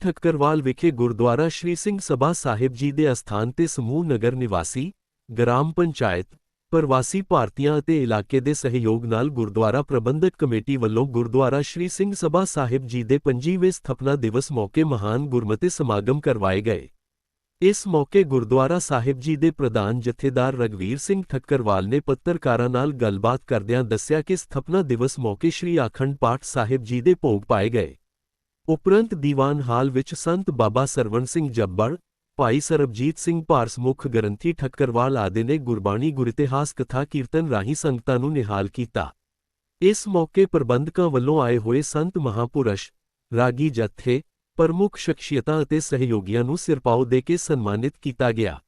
ਠੱਕਰਵਾਲ ਵਿਖੇ ਗੁਰਦੁਆਰਾ ਸ਼੍ਰੀ ਸਿੰਘ ਸਭਾ ਸਾਹਿਬ ਜੀ ਦੇ ਅਸਥਾਨ ਤੇ ਸਮੂਹ ਨਗਰ ਨਿਵਾਸੀ, ਗ੍ਰਾਮ ਪੰਚਾਇਤ, ਪ੍ਰਵਾਸੀ ਭਾਰਤੀਆਂ ਅਤੇ ਇਲਾਕੇ ਦੇ ਸਹਿਯੋਗ ਨਾਲ ਗੁਰਦੁਆਰਾ ਪ੍ਰਬੰਧਕ ਕਮੇਟੀ ਵੱਲੋਂ ਗੁਰਦੁਆਰਾ ਸ਼੍ਰੀ ਸਿੰਘ ਸਭਾ ਸਾਹਿਬ ਜੀ ਦੇ 25ਵੇਂ ਸਥਾਪਨਾ ਦਿਵਸ ਮੌਕੇ ਮਹਾਨ ਗੁਰਮਤਿ ਸਮਾਗਮ ਕਰਵਾਏ ਗਏ। ਇਸ ਮੌਕੇ ਗੁਰਦੁਆਰਾ ਸਾਹਿਬ ਜੀ ਦੇ ਪ੍ਰਧਾਨ ਜਥੇਦਾਰ ਰਗਵੀਰ ਸਿੰਘ ਠੱਕਰਵਾਲ ਨੇ ਪੱਤਰਕਾਰਾਂ ਨਾਲ ਗੱਲਬਾਤ ਕਰਦਿਆਂ ਦੱਸਿਆ ਕਿ ਸਥਾਪਨਾ ਦਿਵਸ ਮੌਕੇ ਸ਼੍ਰੀ ਆਖੰਡ ਪਾਠ ਸਾਹਿਬ ਜੀ ਦੇ ਭੋਗ ਪਾਏ ਗਏ। ਉਪਰੰਤ ਦੀਵਾਨ ਹਾਲ ਵਿੱਚ ਸੰਤ ਬਾਬਾ ਸਰਵਣ ਸਿੰਘ ਜੱਬੜ, ਭਾਈ ਸਰਬਜੀਤ ਸਿੰਘ ਭਾਰਸ ਮੁੱਖ ਗ੍ਰੰਥੀ ਠੱਕਰਵਾਲ ਆਦਿ ਨੇ ਗੁਰਬਾਣੀ ਗੁਰਿਤਿਹਾਸ ਕਥਾ ਕੀਰਤਨ ਰਾਹੀਂ ਸੰਗਤਾਂ ਨੂੰ ਨਿਹਾਲ ਕੀਤਾ। ਇਸ ਮੌਕੇ ਪ੍ਰਬੰਧਕਾਂ ਵੱਲੋਂ ਆਏ ਹੋਏ ਸੰਤ ਮਹਾਪੁਰਸ਼, ਰਾਗੀ ਜਥੇ, ਪ੍ਰਮੁੱਖ ਸ਼ਖਸੀਅਤਾਂ ਅਤੇ ਸਹਿਯੋਗੀਆਂ ਨੂੰ ਸਿਰਪਾਓ ਦੇ ਕੇ ਸਨਮਾਨਿਤ ਕੀਤਾ ਗਿਆ।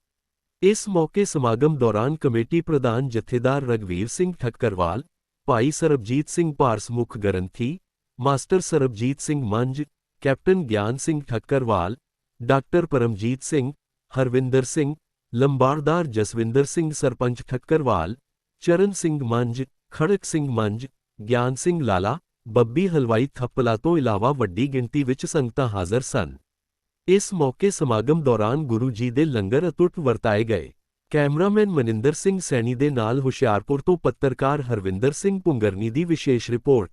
ਇਸ ਮੌਕੇ ਸਮਾਗਮ ਦੌਰਾਨ ਕਮੇਟੀ ਪ੍ਰਧਾਨ ਜਥੇਦਾਰ ਰਗਵੀਰ ਸਿੰਘ ਠੱਕਰਵਾਲ, ਭਾਈ ਸਰਬਜੀਤ ਸਿੰਘ ਭਾਰਸ ਮੁੱਖ ਗ੍ਰੰਥੀ master Sarabjit Singh Manj, captain Gian Singh Thakkarwal, doctor Paramjit Singh, Harvinder Singh, lambardar Jaswinder Singh sarpanch Thakkarwal, Charan Singh Manj, Kharak Singh ਮੰਜ, ਗਿਆਨ ਸਿੰਘ ਲਾਲਾ, ਬੱਬੀ ਹਲਵਾਈ ਥੱਪਲਾ ਤੋਂ ਇਲਾਵਾ ਵੱਡੀ ਗਿਣਤੀ ਵਿੱਚ ਸੰਗਤਾਂ ਹਾਜ਼ਰ ਸਨ। ਇਸ ਮੌਕੇ ਸਮਾਗਮ ਦੌਰਾਨ ਗੁਰੂ ਜੀ ਦੇ ਲੰਗਰ ਅਤੁੱਟ ਵਰਤਾਏ ਗਏ। ਕੈਮਰਾਮੈਨ ਮਨਿੰਦਰ ਸਿੰਘ ਸੈਣੀ ਦੇ ਨਾਲ ਹੁਸ਼ਿਆਰਪੁਰ ਤੋਂ ਪੱਤਰਕਾਰ ਹਰਵਿੰਦਰ ਸਿੰਘ ਪੁੰਗਰਨੀ ਦੀ ਵਿਸ਼ੇਸ਼ ਰਿਪੋਰਟ।